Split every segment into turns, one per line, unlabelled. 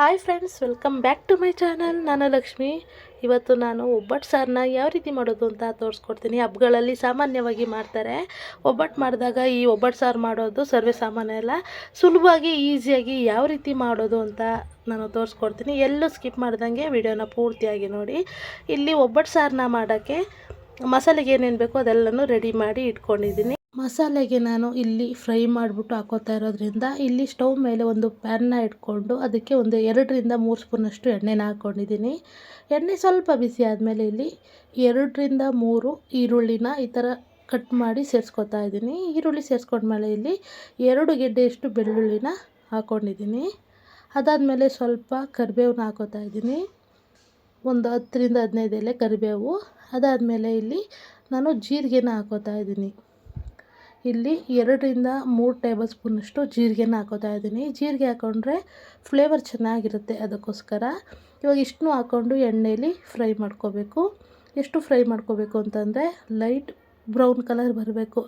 Hi friends welcome back to my channel ನಾನು ಲಕ್ಷ್ಮಿ. ಇವತ್ತು ನಾನು ಒಬ್ಬಟ್ಟು ಸಾರನ್ನ ಯಾವ ರೀತಿ ಮಾಡೋದು ಅಂತ ತೋರಿಸ್ಕೊಡ್ತೀನಿ. ಹಬ್ಬಗಳಲ್ಲಿ ಸಾಮಾನ್ಯವಾಗಿ ಮಾಡ್ತಾರೆ. ಒಬ್ಬಟ್ಟು ಮಾಡಿದಾಗ ಈ ಒಬ್ಬಟ್ಟು ಸಾರು ಮಾಡೋದು ಸರ್ವೇ ಸಾಮಾನ್ಯ ಎಲ್ಲ ಸುಲಭವಾಗಿ, ಈಸಿಯಾಗಿ ಯಾವ ರೀತಿ ಮಾಡೋದು ಅಂತ ನಾನು ತೋರಿಸ್ಕೊಡ್ತೀನಿ. ಎಲ್ಲೂ ಸ್ಕಿಪ್ ಮಾಡ್ದಂಗೆ ವಿಡಿಯೋನ ಪೂರ್ತಿಯಾಗಿ ನೋಡಿ. ಇಲ್ಲಿ ಒಬ್ಬಟ್ಟು ಸಾರನ್ನ ಮಾಡೋಕ್ಕೆ ಮಸಾಲೆಗೆ ಏನೇನು ಬೇಕೋ ಅದೆಲ್ಲನೂ ರೆಡಿ ಮಾಡಿ ಇಟ್ಕೊಂಡಿದ್ದೀನಿ. ಮಸಾಲೆಗೆ ನಾನು ಇಲ್ಲಿ ಫ್ರೈ ಮಾಡಿಬಿಟ್ಟು ಹಾಕೋತಾ ಇರೋದ್ರಿಂದ ಇಲ್ಲಿ ಸ್ಟವ್ ಮೇಲೆ ಒಂದು ಪ್ಯಾನ್ನ ಇಟ್ಕೊಂಡು ಅದಕ್ಕೆ ಒಂದು ಎರಡರಿಂದ ಮೂರು ಸ್ಪೂನಷ್ಟು ಎಣ್ಣೆನ ಹಾಕ್ಕೊಂಡಿದ್ದೀನಿ ಎಣ್ಣೆ ಸ್ವಲ್ಪ ಬಿಸಿ ಆದಮೇಲೆ ಇಲ್ಲಿ ಎರಡರಿಂದ ಮೂರು ಈರುಳ್ಳಿನ ಈ ಥರ ಕಟ್ ಮಾಡಿ ಸೇರಿಸ್ಕೊತಾ ಇದ್ದೀನಿ. ಈರುಳ್ಳಿ ಸೇರಿಸ್ಕೊಂಡ್ಮೇಲೆ ಇಲ್ಲಿ ಎರಡು ಗೆಡ್ಡೆಯಷ್ಟು ಬೆಳ್ಳುಳ್ಳಿನ ಹಾಕ್ಕೊಂಡಿದ್ದೀನಿ ಅದಾದಮೇಲೆ ಸ್ವಲ್ಪ ಕರಿಬೇವನ್ನ ಹಾಕೋತಾ ಇದ್ದೀನಿ. ಒಂದು ಹತ್ತರಿಂದ ಹದಿನೈದು ಎಲೆ ಕರಿಬೇವು. ಅದಾದಮೇಲೆ ಇಲ್ಲಿ ನಾನು ಜೀರಿಗೆನ ಹಾಕೋತಾ ಇದ್ದೀನಿ. ಇಲ್ಲಿ ಎರಡರಿಂದ ಮೂರು ಟೇಬಲ್ ಸ್ಪೂನಷ್ಟು ಜೀರಿಗೆನ ಹಾಕೋತಾ ಇದ್ದೀನಿ. ಜೀರಿಗೆ ಹಾಕ್ಕೊಂಡ್ರೆ ಫ್ಲೇವರ್ ಚೆನ್ನಾಗಿರುತ್ತೆ ಅದಕ್ಕೋಸ್ಕರ. ಇವಾಗ ಇಷ್ಟನ್ನೂ ಹಾಕ್ಕೊಂಡು ಎಣ್ಣೆಯಲ್ಲಿ ಫ್ರೈ ಮಾಡ್ಕೋಬೇಕು. ಎಷ್ಟು ಫ್ರೈ ಮಾಡ್ಕೋಬೇಕು ಅಂತಂದರೆ ಲೈಟ್ ಬ್ರೌನ್ ಕಲರ್ ಬರಬೇಕು.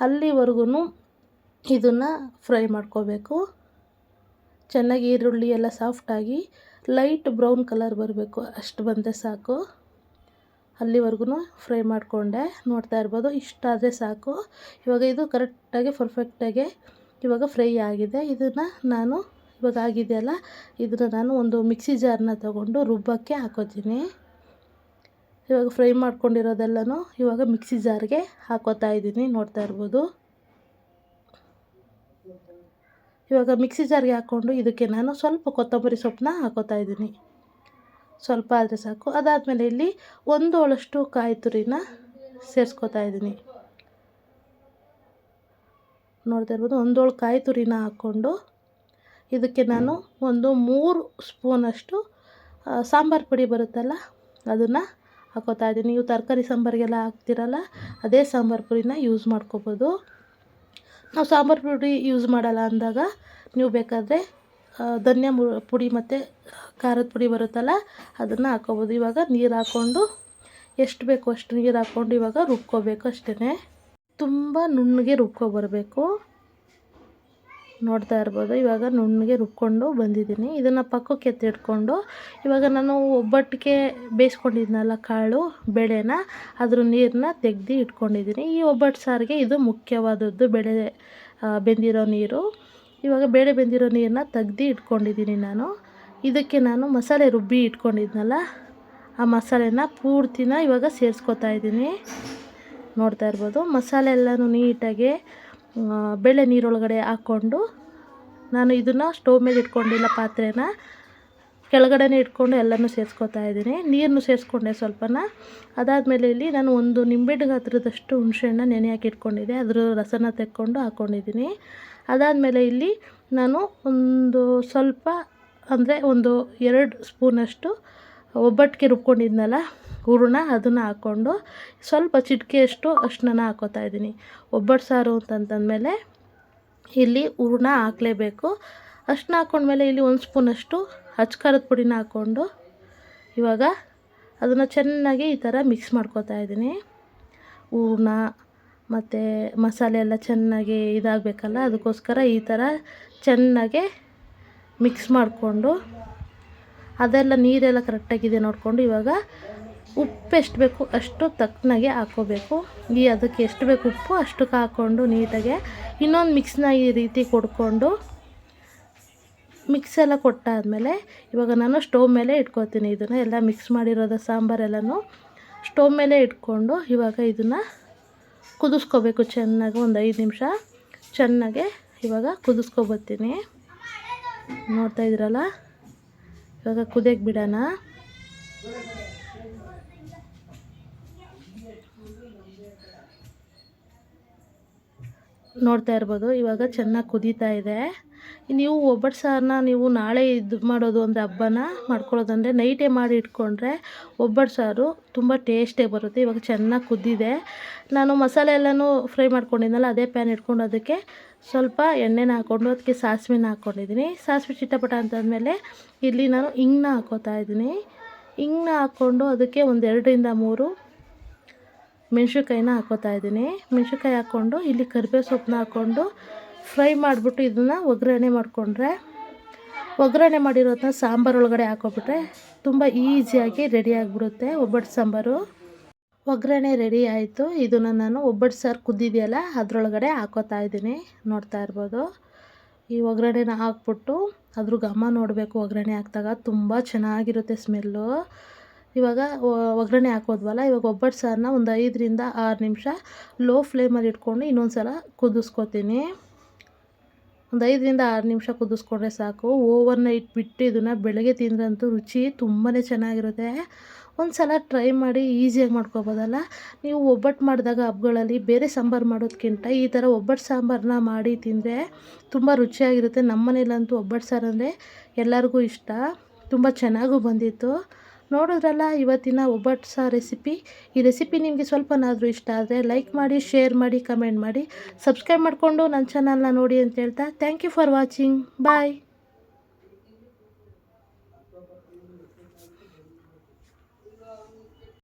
ಅಲ್ಲಿವರೆಗೂ ಇದನ್ನು ಫ್ರೈ ಮಾಡ್ಕೋಬೇಕು. ಚೆನ್ನಾಗಿ ಈರುಳ್ಳಿ ಎಲ್ಲ ಸಾಫ್ಟಾಗಿ ಲೈಟ್ ಬ್ರೌನ್ ಕಲರ್ ಬರಬೇಕು. ಅಷ್ಟು ಬಂದರೆ ಸಾಕು. ಅಲ್ಲಿವರೆಗೂ ಫ್ರೈ ಮಾಡಿಕೊಂಡೆ. ನೋಡ್ತಾ ಇರ್ಬೋದು ಇಷ್ಟಾದರೆ ಸಾಕು. ಇವಾಗ ಇದು ಕರೆಕ್ಟಾಗಿ, ಪರ್ಫೆಕ್ಟಾಗಿ ಇವಾಗ ಫ್ರೈ ಆಗಿದೆ. ಇದನ್ನು ನಾನು, ಇವಾಗ ಆಗಿದೆಯಲ್ಲ, ಇದನ್ನು ನಾನು ಒಂದು ಮಿಕ್ಸಿ ಜಾರನ್ನ ತಗೊಂಡು ರುಬ್ಬಕ್ಕೆ ಹಾಕೋತೀನಿ. ಇವಾಗ ಫ್ರೈ ಮಾಡ್ಕೊಂಡಿರೋದೆಲ್ಲನೂ ಇವಾಗ ಮಿಕ್ಸಿ ಜಾರ್ಗೆ ಹಾಕೋತಾ ಇದ್ದೀನಿ, ನೋಡ್ತಾ ಇರ್ಬೋದು. ಇವಾಗ ಮಿಕ್ಸಿ ಜಾರ್ಗೆ ಹಾಕ್ಕೊಂಡು ಇದಕ್ಕೆ ನಾನು ಸ್ವಲ್ಪ ಕೊತ್ತಂಬರಿ ಸೊಪ್ಪನ್ನ ಹಾಕೋತಾ ಇದ್ದೀನಿ. ಸ್ವಲ್ಪ ಆದರೆ ಸಾಕು. ಅದಾದಮೇಲೆ ಇಲ್ಲಿ ಒಂದೋಳಷ್ಟು ಕಾಯಿ ತುರಿನ ಸೇರಿಸ್ಕೊತಾ ಇದ್ದೀನಿ. ನೋಡ್ತಾ ಇರ್ಬೋದು, ಒಂದೋಳು ಕಾಯಿ ತುರಿನ ಹಾಕ್ಕೊಂಡು ಇದಕ್ಕೆ ನಾನು ಒಂದು ಮೂರು ಸ್ಪೂನಷ್ಟು ಸಾಂಬಾರು ಪುಡಿ ಬರುತ್ತಲ್ಲ, ಅದನ್ನು ಹಾಕೋತಾ ಇದ್ದೀನಿ. ನೀವು ತರಕಾರಿ ಸಾಂಬಾರಿಗೆಲ್ಲ ಹಾಕ್ತಿರಲ್ಲ, ಅದೇ ಸಾಂಬಾರು ಪುಡಿನ ಯೂಸ್ ಮಾಡ್ಕೋಬೋದು. ನಾವು ಸಾಂಬಾರು ಪುಡಿ ಯೂಸ್ ಮಾಡಲ್ಲ ಅಂದಾಗ, ನೀವು ಬೇಕಾದರೆ ಧನಿಯಾ ಪುಡಿ ಮತ್ತು ಖಾರದ ಪುಡಿ ಬರುತ್ತಲ್ಲ, ಅದನ್ನು ಹಾಕ್ಕೋಬೋದು ಇವಾಗ ನೀರು ಹಾಕ್ಕೊಂಡು ಎಷ್ಟು ಬೇಕು ಅಷ್ಟು ನೀರು ಹಾಕ್ಕೊಂಡು ಇವಾಗ ರುಬ್ಕೋಬೇಕು ಅಷ್ಟೇ ತುಂಬ ನುಣ್ಣಗೆ ರುಬ್ಕೊಬರಬೇಕು ನೋಡ್ತಾ ಇರ್ಬೋದು, ಇವಾಗ ನುಣ್ಣಗೆ ರುಬ್ಕೊಂಡು ಬಂದಿದ್ದೀನಿ. ಇದನ್ನು ಪಕ್ಕಕ್ಕೆ ಎತ್ತಿಟ್ಕೊಂಡು, ಇವಾಗ ನಾನು ಒಬ್ಬಟ್ಟಿಗೆ ಬೇಯಿಸ್ಕೊಂಡಿದ್ನಲ್ಲ ಕಾಳು, ಬೆಳೆನ, ಅದ್ರ ನೀರನ್ನ ತೆಗ್ದು ಇಟ್ಕೊಂಡಿದ್ದೀನಿ. ಈ ಒಬ್ಬಟ್ಟು ಸಾರಿಗೆ ಇದು ಮುಖ್ಯವಾದದ್ದು, ಬೆಳೆ ಬೆಂದಿರೋ ನೀರು. ಇವಾಗ ಬೇಳೆ ಬೆಂದಿರೋ ನೀರನ್ನ ತೆಗ್ದು ಇಟ್ಕೊಂಡಿದ್ದೀನಿ ನಾನು. ಇದಕ್ಕೆ ನಾನು ಮಸಾಲೆ ರುಬ್ಬಿ ಇಟ್ಕೊಂಡಿದ್ನಲ್ಲ, ಆ ಮಸಾಲೆನ ಪೂರ್ತಿನ ಇವಾಗ ಸೇರಿಸ್ಕೊತಾ ಇದ್ದೀನಿ. ನೋಡ್ತಾ ಇರ್ಬೋದು, ಮಸಾಲೆ ಎಲ್ಲನೂ ನೀಟಾಗಿ ಬೇಳೆ ನೀರೊಳಗಡೆ ಹಾಕ್ಕೊಂಡು ನಾನು ಇದನ್ನು ಸ್ಟವ್ ಮೇಲೆ ಇಟ್ಕೊಂಡಿಲ್ಲ ಪಾತ್ರೆನ ಕೆಳಗಡೆನೇ ಇಟ್ಕೊಂಡು ಎಲ್ಲನೂ ಸೇರಿಸ್ಕೊತಾ ಇದ್ದೀನಿ. ನೀರನ್ನು ಸೇರಿಸ್ಕೊಂಡೆ ಸ್ವಲ್ಪನ. ಅದಾದಮೇಲೆ ಇಲ್ಲಿ ನಾನು ಒಂದು ನಿಂಬೆಡ್ಗೆ ಗಾತ್ರದಷ್ಟು ಹುಣಸೆಹಣ್ಣ ನೆನೆ ಹಾಕಿ ಇಟ್ಕೊಂಡಿದ್ದೆ. ಅದರ ರಸನ ತೆಕ್ಕೊಂಡು ಹಾಕ್ಕೊಂಡಿದ್ದೀನಿ ಅದಾದಮೇಲೆ ಇಲ್ಲಿ ನಾನು ಒಂದು ಸ್ವಲ್ಪ ಅಂದರೆ ಒಂದು ಎರಡು ಸ್ಪೂನಷ್ಟು ಒಬ್ಬಟ್ಟಿಗೆ ರುಬ್ಕೊಂಡಿದ್ನಲ್ಲ ಹೂರಣ, ಅದನ್ನು ಹಾಕ್ಕೊಂಡು ಸ್ವಲ್ಪ ಚಿಟಿಕೆಯಷ್ಟು ಅಷ್ಟನ್ನ ಹಾಕೋತಾ ಇದ್ದೀನಿ. ಒಬ್ಬಟ್ಟು ಸಾರು ಅಂತಂತಂದಮೇಲೆ ಇಲ್ಲಿ ಹೂರಣ ಹಾಕಲೇಬೇಕು. ಅಷ್ಟನ್ನ ಹಾಕ್ಕೊಂಡ್ಮೇಲೆ ಇಲ್ಲಿ ಒಂದು ಸ್ಪೂನಷ್ಟು ಅಚ್ಚ ಖಾರದ ಪುಡಿನ ಹಾಕ್ಕೊಂಡು ಇವಾಗ ಅದನ್ನು ಚೆನ್ನಾಗಿ ಈ ಥರ ಮಿಕ್ಸ್ ಮಾಡ್ಕೋತಾ ಇದ್ದೀನಿ. ಹೂರ್ಣ ಮತ್ತು ಮಸಾಲೆ ಎಲ್ಲ ಚೆನ್ನಾಗಿ ಇದಾಗಬೇಕಲ್ಲ, ಅದಕ್ಕೋಸ್ಕರ ಈ ಥರ ಚೆನ್ನಾಗೆ ಮಿಕ್ಸ್ ಮಾಡಿಕೊಂಡು ಅದೆಲ್ಲ ನೀರೆಲ್ಲ ಕರೆಕ್ಟಾಗಿದೆ ನೋಡಿಕೊಂಡು ಇವಾಗ ಉಪ್ಪು ಎಷ್ಟು ಬೇಕು ಅಷ್ಟು ತಕ್ಕನಾಗೆ ಹಾಕ್ಕೋಬೇಕು. ಈ ಅದಕ್ಕೆ ಎಷ್ಟು ಬೇಕು ಉಪ್ಪು ಅಷ್ಟಕ್ಕೆ ಹಾಕ್ಕೊಂಡು ನೀಟಾಗೆ ಇನ್ನೊಂದು ಮಿಕ್ಸ್ನ ಈ ರೀತಿ ಕೊಡ್ಕೊಂಡು ಮಿಕ್ಸ್ ಎಲ್ಲ ಕೊಟ್ಟಾದಮೇಲೆ ಇವಾಗ ನಾನು ಸ್ಟೋವ್ ಮೇಲೆ ಇಟ್ಕೊತೀನಿ ಇದನ್ನು. ಎಲ್ಲ ಮಿಕ್ಸ್ ಮಾಡಿರೋದು ಸಾಂಬಾರೆಲ್ಲನೂ ಸ್ಟೋವ್ ಮೇಲೆ ಇಟ್ಕೊಂಡು ಇವಾಗ ಇದನ್ನು ಕುದಿಸ್ಕೋಬೇಕು ಚೆನ್ನಾಗಿ ಒಂದು ಐದು ನಿಮಿಷ. ಚೆನ್ನಾಗೆ ಇವಾಗ ಕುದಿಸ್ಕೊಬತ್ತೀನಿ. ನೋಡ್ತಾ ಇದ್ದೀರಲ್ಲ ಇವಾಗ ಕುದಿಯಕ್ಕೆ ಬಿಡೋಣ. ನೋಡ್ತಾ ಇರ್ಬೋದು, ಇವಾಗ ಚೆನ್ನಾಗಿ ಕುದೀತಾ ಇದೆ. ನೀವು ಒಬ್ಬಟ್ಟು ಸಾರನ್ನ ನೀವು ನಾಳೆ ಇದು ಮಾಡೋದು ಒಂದು ಹಬ್ಬನ ಮಾಡ್ಕೊಳ್ಳೋದಂದರೆ ನೈಟೇ ಮಾಡಿ ಇಟ್ಕೊಂಡ್ರೆ ಒಬ್ಬಟ್ಟು ಸಾರು ತುಂಬ ಟೇಸ್ಟೇ ಬರುತ್ತೆ. ಇವಾಗ ಚೆನ್ನಾಗಿ ಕುದ್ದಿದೆ. ನಾನು ಮಸಾಲೆ ಎಲ್ಲನೂ ಫ್ರೈ ಮಾಡ್ಕೊಂಡಿದ್ದೆನಲ್ಲ ಅದೇ ಪ್ಯಾನ್ ಇಟ್ಕೊಂಡು ಅದಕ್ಕೆ ಸ್ವಲ್ಪ ಎಣ್ಣೆನ ಹಾಕ್ಕೊಂಡು ಅದಕ್ಕೆ ಸಾಸಿವೆನ ಹಾಕ್ಕೊಂಡಿದ್ದೀನಿ. ಸಾಸಿವೆ ಚಿಟ್ಟಪಟ ಅಂತಂದಮೇಲೆ ಇಲ್ಲಿ ನಾನು ಹಿಂಗನ್ನ ಹಾಕೋತಾ ಇದ್ದೀನಿ. ಹಿಂಗನ್ನ ಹಾಕ್ಕೊಂಡು ಅದಕ್ಕೆ ಒಂದು ಎರಡರಿಂದ ಮೂರು ಮೆಣಸಿನ್ಕಾಯಿನ ಹಾಕೋತಾ ಇದ್ದೀನಿ. ಮೆಣಸಿನ್ಕಾಯಿ ಹಾಕ್ಕೊಂಡು ಇಲ್ಲಿ ಕರಿಬೇವು ಸೊಪ್ಪನ್ನ ಹಾಕ್ಕೊಂಡು ಫ್ರೈ ಮಾಡಿಬಿಟ್ಟು ಇದನ್ನು ಒಗ್ಗರಣೆ ಮಾಡಿಕೊಂಡ್ರೆ, ಒಗ್ಗರಣೆ ಮಾಡಿರೋದನ್ನ ಸಾಂಬಾರು ಒಳಗಡೆ ಹಾಕೊಬಿಟ್ರೆ ತುಂಬ ಈಸಿಯಾಗಿ ರೆಡಿ ಆಗಿಬಿಡುತ್ತೆ ಒಬ್ಬಟ್ಟು ಸಾಂಬಾರು. ಒಗ್ಗರಣೆ ರೆಡಿ ಆಯಿತು. ಇದನ್ನು ನಾನು ಒಬ್ಬಟ್ಟು ಸಾರು ಕುದ್ದಿದೆಯಲ್ಲ, ಅದರೊಳಗಡೆ ಹಾಕೋತಾ ಇದ್ದೀನಿ. ನೋಡ್ತಾ ಇರ್ಬೋದು. ಈ ಒಗ್ಗರಣೆನ ಹಾಕ್ಬಿಟ್ಟು ಅದ್ರ ಘಮ ನೋಡಬೇಕು ಒಗ್ಗರಣೆ ಹಾಕಿದಾಗ. ತುಂಬ ಚೆನ್ನಾಗಿರುತ್ತೆ ಸ್ಮೆಲ್ಲು. ಇವಾಗ ಒಗ್ಗರಣೆ ಹಾಕೋದ್ವಲ್ಲ, ಇವಾಗ ಒಬ್ಬಟ್ಟು ಸಾರನ್ನ ಒಂದು ಐದರಿಂದ ಆರು ನಿಮಿಷ ಲೋ ಫ್ಲೇಮಲ್ಲಿ ಇಟ್ಕೊಂಡು ಇನ್ನೊಂದು ಸಲ ಕುದಿಸ್ಕೊತೀನಿ. ಒಂದು ಐದರಿಂದ ಆರು ನಿಮಿಷ ಕುದಿಸ್ಕೊಂಡ್ರೆ ಸಾಕು. ಓವರ್ ನೈಟ್ ಬಿಟ್ಟು ಇದನ್ನು ಬೆಳಗ್ಗೆ ತಿಂದ್ರಂತೂ ರುಚಿ ತುಂಬಾ ಚೆನ್ನಾಗಿರುತ್ತೆ. ಒಂದು ಸಲ ಟ್ರೈ ಮಾಡಿ ಈಸಿಯಾಗಿ ಮಾಡ್ಕೊಬೋದಲ್ಲ? ನೀವು ಒಬ್ಬಟ್ಟು ಮಾಡಿದಾಗ ಹಬ್ಬಗಳಲ್ಲಿ ಬೇರೆ ಸಾಂಬಾರು ಮಾಡೋದಕ್ಕಿಂತ ಈ ಥರ ಒಬ್ಬಟ್ಟು ಸಾಂಬಾರನ್ನ ಮಾಡಿ ತಿಂದರೆ ತುಂಬ ರುಚಿಯಾಗಿರುತ್ತೆ. ನಮ್ಮ ಮನೇಲಂತೂ ಒಬ್ಬಟ್ಟು ಸಾರು ಅಂದರೆ ಎಲ್ಲರಿಗೂ ಇಷ್ಟ. ತುಂಬ ಚೆನ್ನಾಗೂ ಬಂದಿತ್ತು. ನೋಡಿದ್ರಲ್ಲ, ಇವತ್ತಿನ ಒಬ್ಬಟ್ಟು ರೆಸಿಪಿ ಈ ರೆಸಿಪಿ ನಿಮಗೆ ಸ್ವಲ್ಪನಾದರೂ ಇಷ್ಟ ಆದರೆ ಲೈಕ್ ಮಾಡಿ ಶೇರ್ ಮಾಡಿ ಕಮೆಂಟ್ ಮಾಡಿ. ಸಬ್ಸ್ಕ್ರೈಬ್ ಮಾಡಿಕೊಂಡು ನನ್ನ ಚಾನಲ್ನ ನೋಡಿ ಅಂತ ಹೇಳ್ತಾ thank you for watching bye